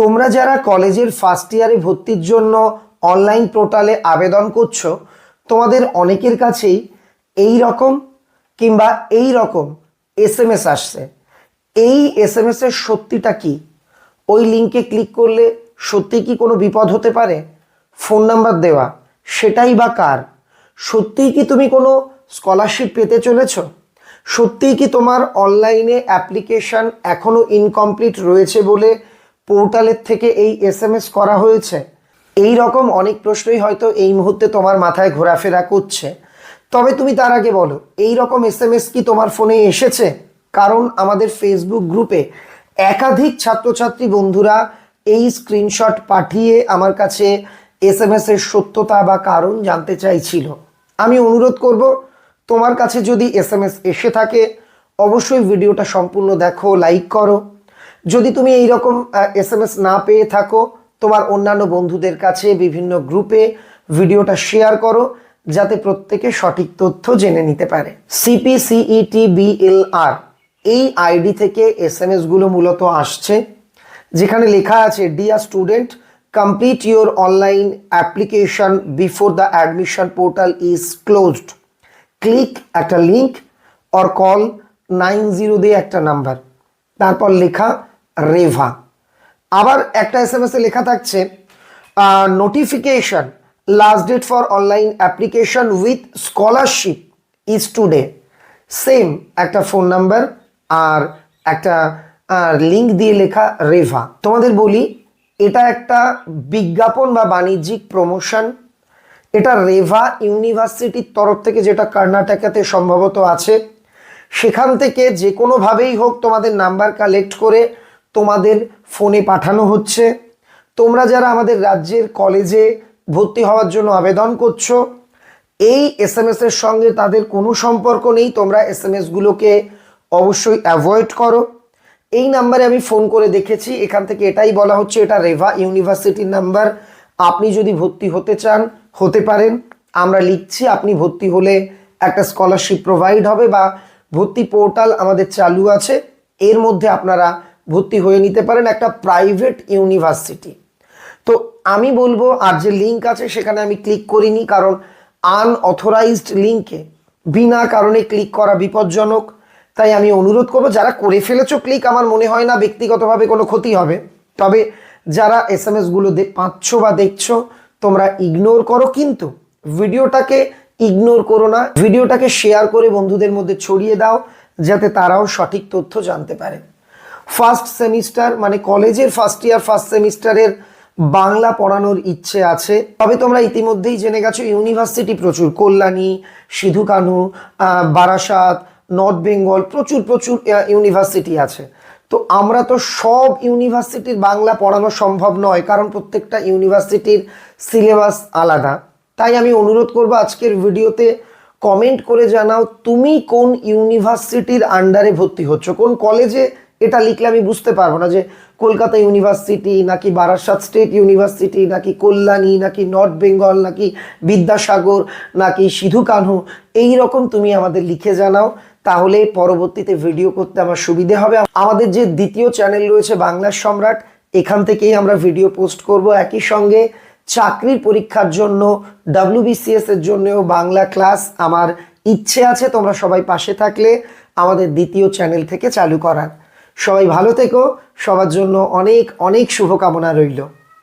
তোমরা যারা কলেজের ফার্স্ট ইয়ারে ভর্তির জন্য অনলাইন পোর্টালে আবেদন করছ, তোমাদের অনেকের কাছেই এই রকম কিংবা এই রকম এস এম এস আসছে। এই এস এম এস এর সত্যিটা কি? ওই লিঙ্কে ক্লিক করলে সত্যি কি কোনো বিপদ হতে পারে? ফোন নাম্বার দেওয়া, সেটাই বা কার? সত্যিই কি তুমি কোনো স্কলারশিপ পেতে চলেছ? সত্যিই কি তোমার অনলাইনে অ্যাপ্লিকেশন এখনও ইনকমপ্লিট রয়েছে বলে পোর্টালের থেকে এই এস করা হয়েছে। এই রকম অনেক প্রশ্নই হয়তো এই মুহূর্তে তোমার মাথায় ঘোরাফেরা করছে। তবে তুমি তার আগে বলো, এই রকম এস কি তোমার ফোনে এসেছে? কারণ আমাদের ফেসবুক গ্রুপে একাধিক ছাত্রছাত্রী বন্ধুরা এই স্ক্রিনশট পাঠিয়ে আমার কাছে এস এম এর সত্যতা বা কারণ জানতে চাইছিল। আমি অনুরোধ করব, তোমার কাছে যদি এস এম এস এসে থাকে, অবশ্যই ভিডিওটা সম্পূর্ণ দেখো, লাইক করো। যদি তুমি এই রকম এস এম এস না পেয়ে থাকো, তোমার অন্যান্য বন্ধুদের কাছে, বিভিন্ন গ্রুপে ভিডিওটা শেয়ার করো, যাতে প্রত্যেকে সঠিক তথ্য জেনে নিতে পারে। সিপিসিইটি বিএলআর এই আইডি থেকে এস এম এসগুলো মূলত আসছে, যেখানে লেখা আছে dear student complete your online application before the admission portal is closed click একটা link or call nine zero দিয়ে একটা নাম্বার তারপর লেখা রেভা। আবার একটা এস এম এস লেখা থাকছে notification last date for online application with scholarship is today same একটা ফোন নাম্বার আর একটা লিঙ্ক দিয়ে লেখা রেভা। তোমাদের বলি, এটা একটা বিজ্ঞাপন বা বাণিজ্যিক প্রমোশন এটা রেভা ইউনিভার্সিটির তরফ থেকে যেটা কর্ণাটকাতে সম্ভবত আছে। সেখান থেকে যে কোনোভাবেই হোক তোমাদের নাম্বার কালেক্ট করে তোমাদের ফোনে পাঠানো হচ্ছে। তোমরা যারা আমাদের রাজ্যের কলেজে ভর্তি হওয়ার জন্য আবেদন করছ, এই এস এম এর সঙ্গে তাদের কোনো সম্পর্ক নেই। তোমরা এস এম এসগুলোকে অবশ্যই অ্যাভয়েড করো। এই নাম্বারে আমি ফোন করে দেখেছি। এখান থেকে এটাই বলা হচ্ছে, এটা রেভা ইউনিভার্সিটির নাম্বার আপনি যদি ভর্তি হতে চান, হতে পারেন। আমরা লিখছি, আপনি ভর্তি হলে একটা স্কলারশিপ প্রোভাইড হবে বা ভর্তি পোর্টাল আমাদের চালু আছে। এর মধ্যে আপনারা ভর্তি হয়ে নিতে পারেন একটা প্রাইভেট ইউনিভার্সিটি তো আমি বলব, আর যে লিঙ্ক আছে সেখানে আমি ক্লিক করিনি, কারণ আনঅথরাইজড লিঙ্কে বিনা কারণে ক্লিক করা বিপজ্জনক। তাই আমি অনুরোধ করব, যারা করে ফেলেছো ক্লিক আমার মনে হয় না ব্যক্তিগতভাবে কোনো ক্ষতি হবে। তবে যারা এস এম এসগুলো পাচ্ছ বা দেখছ, তোমরা ইগনোর করো, কিন্তু ভিডিওটাকে ইগনোর করো না। ভিডিওটাকে শেয়ার করে বন্ধুদের মধ্যে ছড়িয়ে দাও, যাতে তারাও সঠিক তথ্য জানতে পারে। ফার্স্ট সেমিস্টার মানে কলেজের ফার্স্ট ইয়ার, ফার্স্ট সেমিস্টারের বাংলা পড়ানোর ইচ্ছে আছে। তবে তোমরা ইতিমধ্যেই জেনে গেছো, ইউনিভার্সিটি প্রচুর, কল্যাণী সিধু কানু বারাসাত, নর্থ বেঙ্গল, প্রচুর প্রচুর ইউনিভার্সিটি আছে। তো আমরা তো সব ইউনিভার্সিটির বাংলা পড়ানো সম্ভব নয়, কারণ প্রত্যেকটা ইউনিভার্সিটির সিলেবাস আলাদা। তাই আমি অনুরোধ করব আজকের ভিডিওতে কমেন্ট করে জানাও, তুমি কোন ইউনিভার্সিটির আন্ডারে ভর্তি হচ্ছ? কোন কলেজে এটা লিখলে আমি বুঝতে পারব না যে কলকাতা ইউনিভার্সিটি নাকি বারাসাত স্টেট ইউনিভার্সিটি, নাকি কল্যাণী, নাকি নর্থ বেঙ্গল, নাকি বিদ্যাসাগর, নাকি সিধু কানহু এই রকম তুমি আমাদের লিখে জানাও, তাহলে পরবর্তীতে ভিডিও করতে আমার সুবিধে হবে। আমাদের যে দ্বিতীয় চ্যানেল রয়েছে বাংলার সম্রাট, এখান থেকেই আমরা ভিডিও পোস্ট করব। একই সঙ্গে চাকরির পরীক্ষার জন্য ডাব্লিউবিসিএস এর জন্যও বাংলা ক্লাস আমার ইচ্ছে আছে, তোমরা সবাই পাশে থাকলে আমাদের দ্বিতীয় চ্যানেল থেকে চালু করার। সবাই ভালো থেকো সবার জন্য অনেক অনেক শুভকামনা রইল।